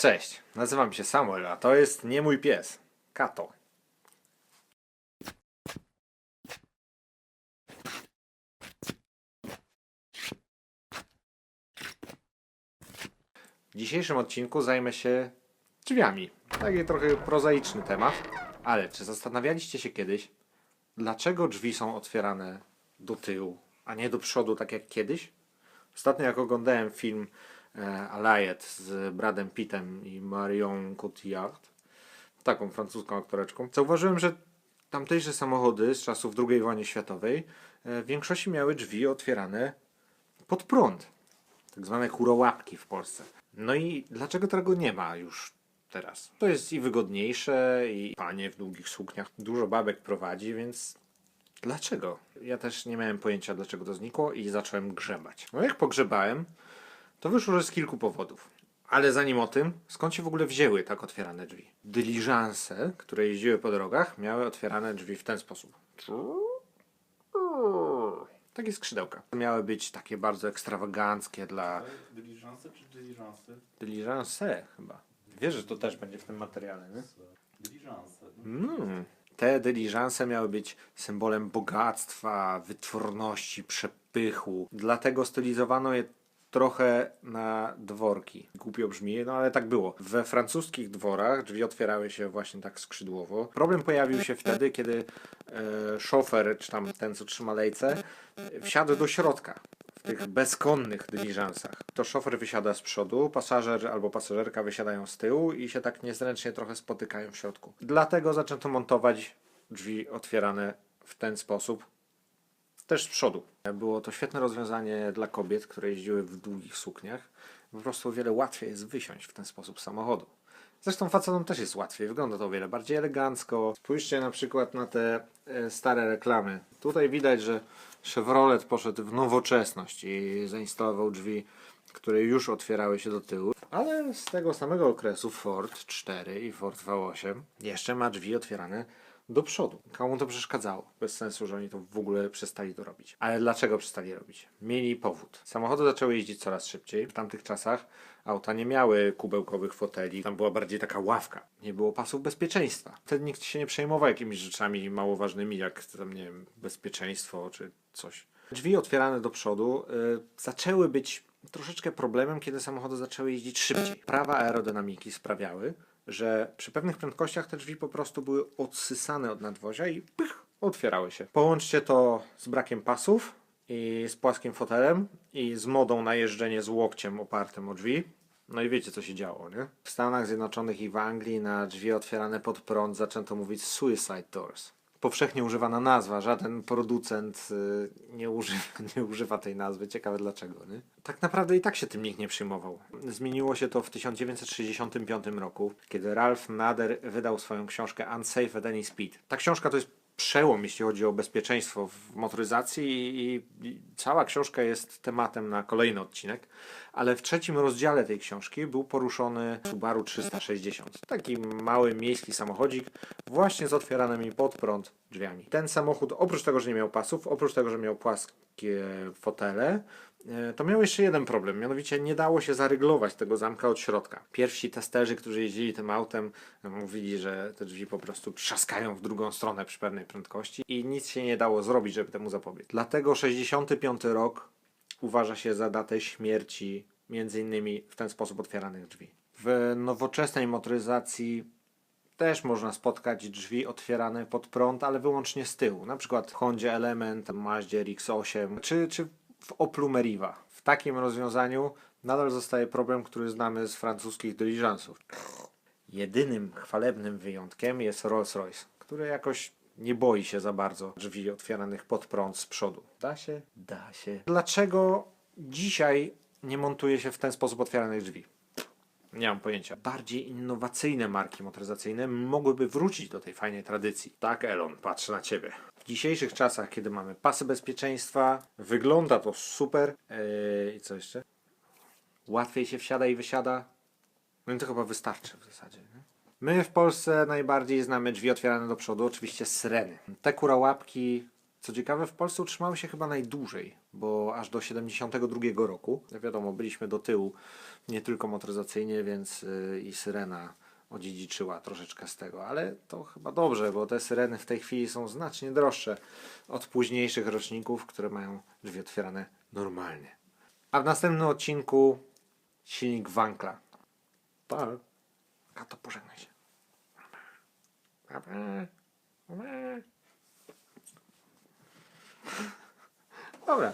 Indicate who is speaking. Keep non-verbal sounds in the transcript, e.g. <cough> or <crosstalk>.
Speaker 1: Cześć, nazywam się Samuel, a to jest nie mój pies. Kato. W dzisiejszym odcinku zajmę się drzwiami. Taki trochę prozaiczny temat, ale czy zastanawialiście się kiedyś, dlaczego drzwi są otwierane do tyłu, a nie do przodu, tak jak kiedyś? Ostatnio jak oglądałem film e, Allied z Bradem Pittem i Marion Cotillard, taką francuską aktoreczką, zauważyłem, że tamtejsze samochody z czasów II wojny światowej e, w większości miały drzwi otwierane pod prąd. Tak zwane kurołapki w Polsce. No i dlaczego tego nie ma już teraz? To jest i wygodniejsze, i panie w długich sukniach. Dużo babek prowadzi, więc Dlaczego? Ja też nie miałem pojęcia, dlaczego to znikło i zacząłem grzebać. No jak pogrzebałem, to wyszło, że z kilku powodów. Ale zanim o tym, skąd się w ogóle wzięły tak otwierane drzwi? Dyliżanse, które jeździły po drogach, miały otwierane drzwi w ten sposób. Takie skrzydełka. Miały być takie bardzo ekstrawaganckie dla
Speaker 2: Dyliżanse czy dyliżansy?
Speaker 1: dyliżanse chyba. Wiesz, że to też będzie w tym materiale, nie?
Speaker 2: Dyliżanse.
Speaker 1: Mm. Te dyliżanse miały być symbolem bogactwa, wytworności, przepychu. Dlatego stylizowano je trochę na dworki. Głupio brzmi, no ale tak było. We francuskich dworach drzwi otwierały się właśnie tak skrzydłowo. Problem pojawił się wtedy, kiedy e, szofer, czy tam ten, co trzyma lejce, wsiadł do środka w tych bezkonnych dyliżansach. To szofer wysiada z przodu, pasażer albo pasażerka wysiadają z tyłu i się tak niezręcznie trochę spotykają w środku. Dlatego zaczęto montować drzwi otwierane w ten sposób, też z przodu. Było to świetne rozwiązanie dla kobiet, które jeździły w długich sukniach. Po prostu o wiele łatwiej jest wysiąść w ten sposób samochodu. Zresztą facetom też jest łatwiej, wygląda to o wiele bardziej elegancko. Spójrzcie na przykład na te e, stare reklamy. Tutaj widać, że Chevrolet poszedł w nowoczesność i zainstalował drzwi, które już otwierały się do tyłu. Ale z tego samego okresu Ford 4 i Ford V8 jeszcze ma drzwi otwierane do przodu. Komu to przeszkadzało? Bez sensu, że oni to w ogóle przestali to robić. Ale dlaczego przestali robić? Mieli powód. Samochody zaczęły jeździć coraz szybciej. W tamtych czasach auta nie miały kubełkowych foteli. Tam była bardziej taka ławka. Nie było pasów bezpieczeństwa. Wtedy nikt się nie przejmował jakimiś rzeczami mało ważnymi, jak tam, nie wiem, bezpieczeństwo czy coś. Drzwi otwierane do przodu y, zaczęły być troszeczkę problemem, kiedy samochody zaczęły jeździć szybciej. Prawa aerodynamiki sprawiały, że przy pewnych prędkościach te drzwi po prostu były odsysane od nadwozia i pych, otwierały się. Połączcie to z brakiem pasów i z płaskim fotelem i z modą na jeżdżenie z łokciem opartym o drzwi. No i wiecie, co się działo, nie? W Stanach Zjednoczonych i w Anglii na drzwi otwierane pod prąd zaczęto mówić suicide doors. Powszechnie używana nazwa, żaden producent y, nie, używa, <laughs> nie używa tej nazwy. Ciekawe dlaczego, nie? Tak naprawdę i tak się tym nikt nie przyjmował. Zmieniło się to w 1965 roku, kiedy Ralph Nader wydał swoją książkę Unsafe at Any Speed. Ta książka to jest przełom, jeśli chodzi o bezpieczeństwo w motoryzacji i, i cała książka jest tematem na kolejny odcinek, ale w trzecim rozdziale tej książki był poruszony Subaru 360. Taki mały miejski samochodzik właśnie z otwieranymi pod prąd drzwiami. Ten samochód oprócz tego, że nie miał pasów, oprócz tego, że miał płaskie fotele, e, to miał jeszcze jeden problem, mianowicie nie dało się zaryglować tego zamka od środka. Pierwsi testerzy, którzy jeździli tym autem, no, mówili, że te drzwi po prostu trzaskają w drugą stronę przy pewnej prędkości i nic się nie dało zrobić, żeby temu zapobiec. Dlatego 65 rok uważa się za datę śmierci między innymi w ten sposób otwieranych drzwi. W nowoczesnej motoryzacji też można spotkać drzwi otwierane pod prąd, ale wyłącznie z tyłu. Na przykład w Hondzie Element, Mazdzie RX-8 czy, czy w Oplu Meriva. W takim rozwiązaniu nadal zostaje problem, który znamy z francuskich dyliżansów. Jedynym chwalebnym wyjątkiem jest Rolls-Royce, który jakoś nie boi się za bardzo drzwi otwieranych pod prąd z przodu. Da się? Da się. Dlaczego dzisiaj nie montuje się w ten sposób otwieranych drzwi? Nie mam pojęcia. Bardziej innowacyjne marki motoryzacyjne mogłyby wrócić do tej fajnej tradycji. Tak, Elon, patrzę na ciebie. W dzisiejszych czasach, kiedy mamy pasy bezpieczeństwa, wygląda to super. Eee, I co jeszcze? Łatwiej się wsiada i wysiada. No i to chyba wystarczy w zasadzie. Nie? My w Polsce najbardziej znamy drzwi otwierane do przodu, oczywiście syreny. Te kurałapki Co ciekawe, w Polsce utrzymały się chyba najdłużej, bo aż do 72 roku. Jak wiadomo, byliśmy do tyłu nie tylko motoryzacyjnie, więc y, i syrena odziedziczyła troszeczkę z tego, ale to chyba dobrze, bo te syreny w tej chwili są znacznie droższe od późniejszych roczników, które mają drzwi otwierane normalnie. A w następnym odcinku silnik Wankla. Tak. A to pożegnaj się. Dobra.